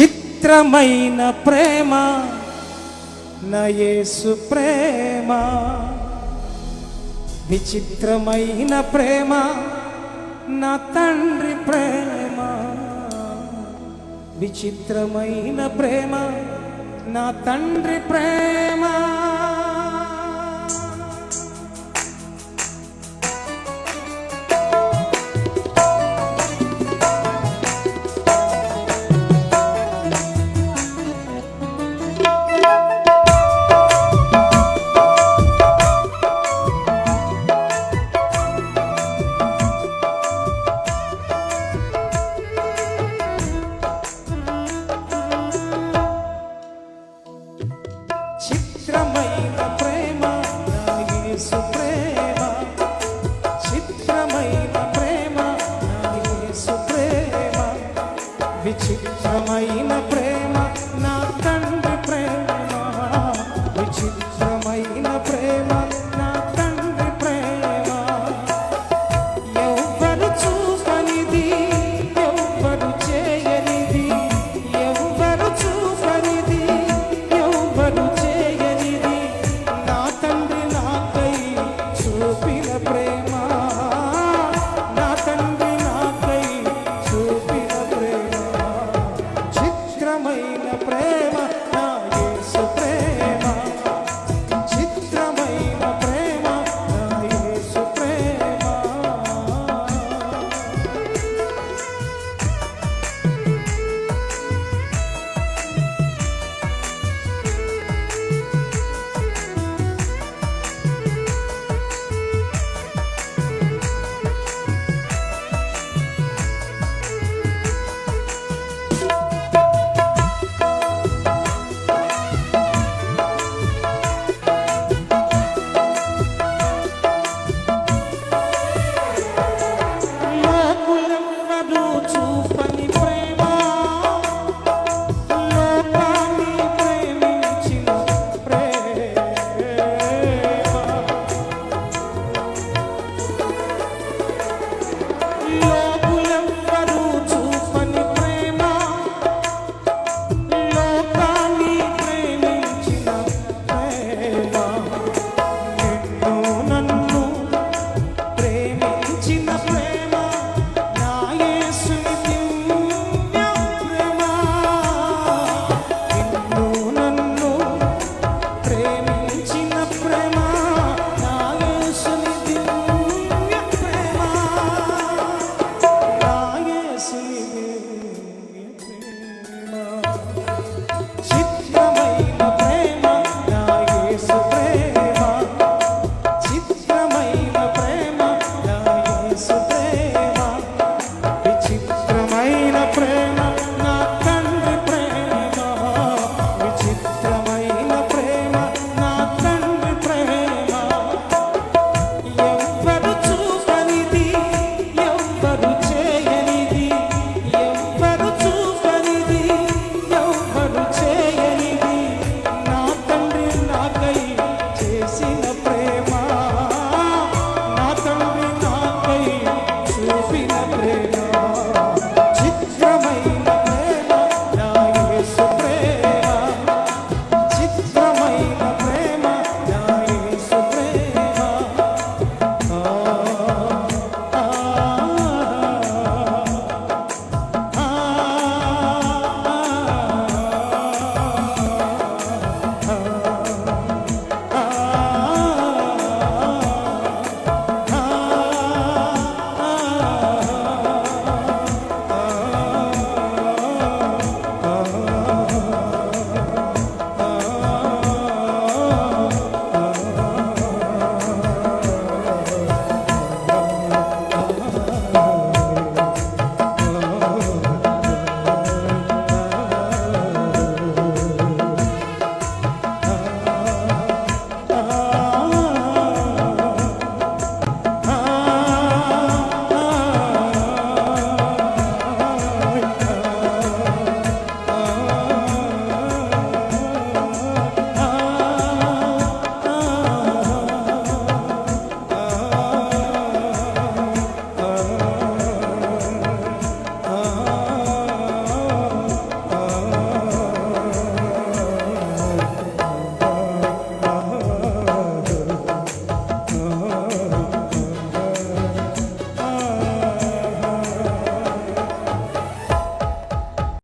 చిత్రమైన ప్రేమ నయేసు ప్రేమ. విచిత్రమైన ప్రేమ నా తండ్రి ప్రేమ. విచిత్రమైన ప్రేమ నా తండ్రి ప్రేమ. విచిత్రమైన ప్రేమ నా తండ్రి ప్రేమ. విచిత్రమైన ప్రేమ. కులం